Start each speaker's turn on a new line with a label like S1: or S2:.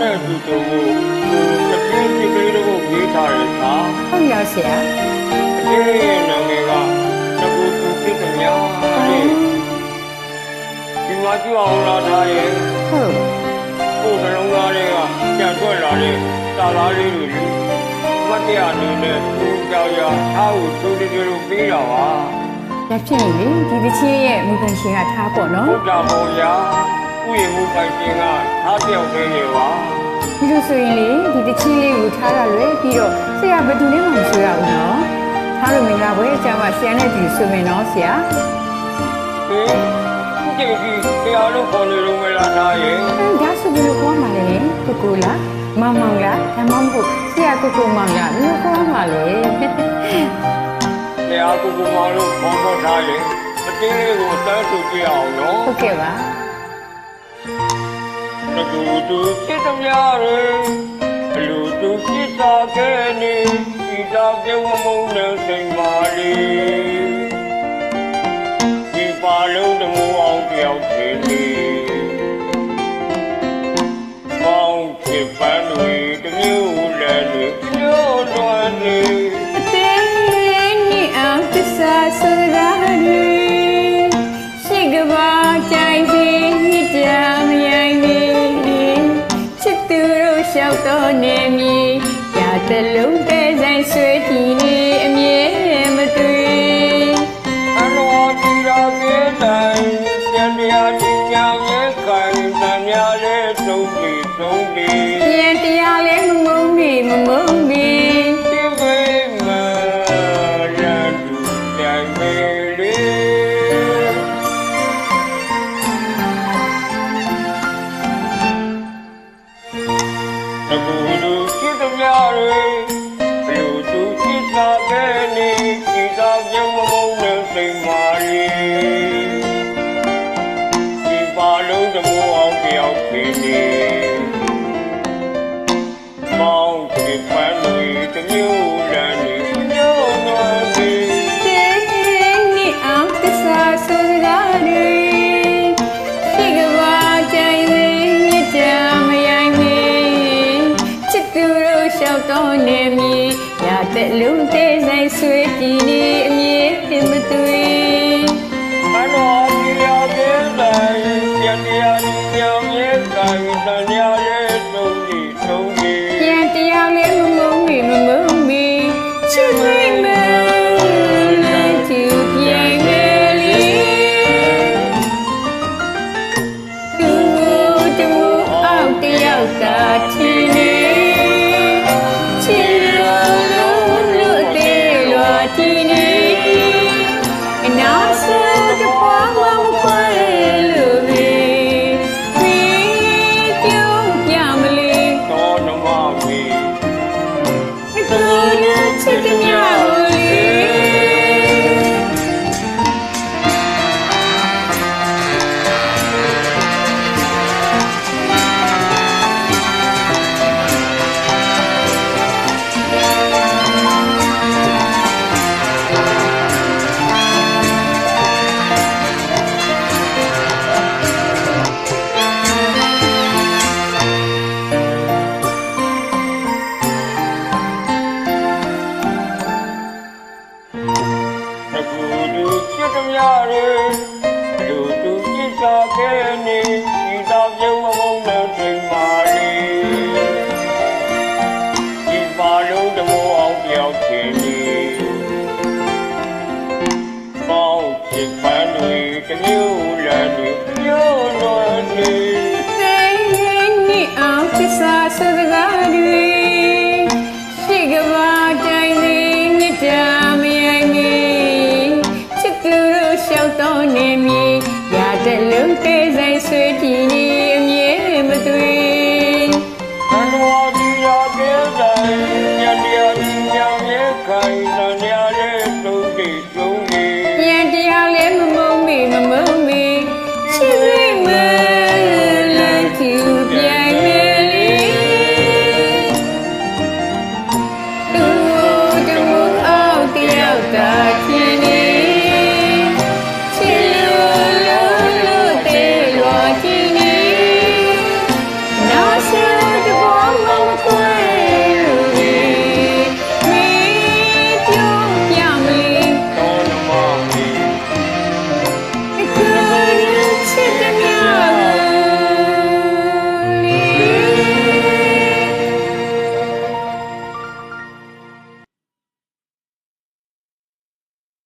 S1: နဲ့သူတို့ကိုကိုတကယ်ဒီကလေးတို့ကိုရေးထားတယ်ဟာ
S2: ဟုတ်ရောဆရာ
S1: အတင်းရဲ့နာမည်ကတကူသူဖြစ်ကြများတဲ့ဒီမှာကြည့်အောင်လာထားရဲ့
S2: ဟုတ်
S1: ကိုယ်နှလုံးသားတွေကပြန်ထွက်လာတဲ့တာလားလေးတွေလေမတ်တရားအနေနဲ့သူကြောက်ရအားကိုသူတကယ်လို့ပြီးတာပါ
S2: ဒါဖြစ်ရင်လေဒီတချင်းရဲ့မူကန်ရှင်ကထားပေါ့နော်
S1: ဘုရားပေါ်ရာ ဥယျာဉ်မှုပိုင်ခြင်းကအားပြောက်သေးတယ်ပါ
S2: ဒီလိုဆိုရင်လေဒီတချင်းလေးကိုထားရလွယ်ပြီးတော့ဆရာဘယ်သူနဲ့မှမဆိုရဘူးနော်ထားလို့မင်္ဂလာပွဲအကြောင်းကဆရာနဲ့ဒီဆိုမယ်နော်ဆရာ
S1: ဟင်ခုချိန်ကြီးတရားလို့ခေါ်နေလို့မလားသားရဲ့
S2: အဲဒါဆိုဘယ်လိုခေါ်မှလဲကိုကိုလားမောင်မောင်လားဒါမှမဟုတ်ဆရာကိုကိုမောင်လားဘယ်လိုခေါ်မှလဲ
S1: တရားကိုကိုမောင်လို့ခေါ်တော့ထားရဲ့အတင်းလေးကိုတန်းဆူကြည့်အောင်နော်
S2: ဟုတ်ကဲ့ပါ
S1: တကူတူစစ်သမျှတွေအလူတူစစ်သာခဲ့နေဒီတော့ပြုံးမုံနဲ့စိတ်မာလေး တဲ့လုံးတဲ့
S2: ဆိုင်ဆွေးကြည့်နေအမြဲမတွေ့
S1: အလောတီရာကေတိုင်းပြန်တရားကြီးညာရဲ့ခိုင်တန်များလေးသုံးပြီးသုံးပြီး
S2: ပြန်တရားလဲမမုန်းပြီမမုန်းပြီ
S1: ရှိသာ ရတဲ့လုံးတဲ့
S2: ဆိုင်ဆွေးကြည့်နေအမြဲမတွေ့
S1: အနောဒီယာကေတိုင်းပြန်တရားညောင်ရဲ့ကံတန်ရာရဲ့သုံးဒီသုံးဒီ
S2: ပြန်တရားလေးမမုန်းမီမမုန်းမီချစ်မိမလည်းသူပြန်မယ်လေသူတူအောက်တယောက်သာချီနေချ န်းတွေ
S1: တမျိုး
S2: လ
S1: မ်းတွေမျိုးနွယ်နေ
S2: သိနေအောင်သစ္စာစကားတွေရှိကဘာတိုင်းစီမြတ်တာမယိုင်မီချစ်သူတို့လျှောက်တော့နေမည်ရတဲ့လုံးတဲ့ဆိုင်ဆွေးကြည့်
S1: သူ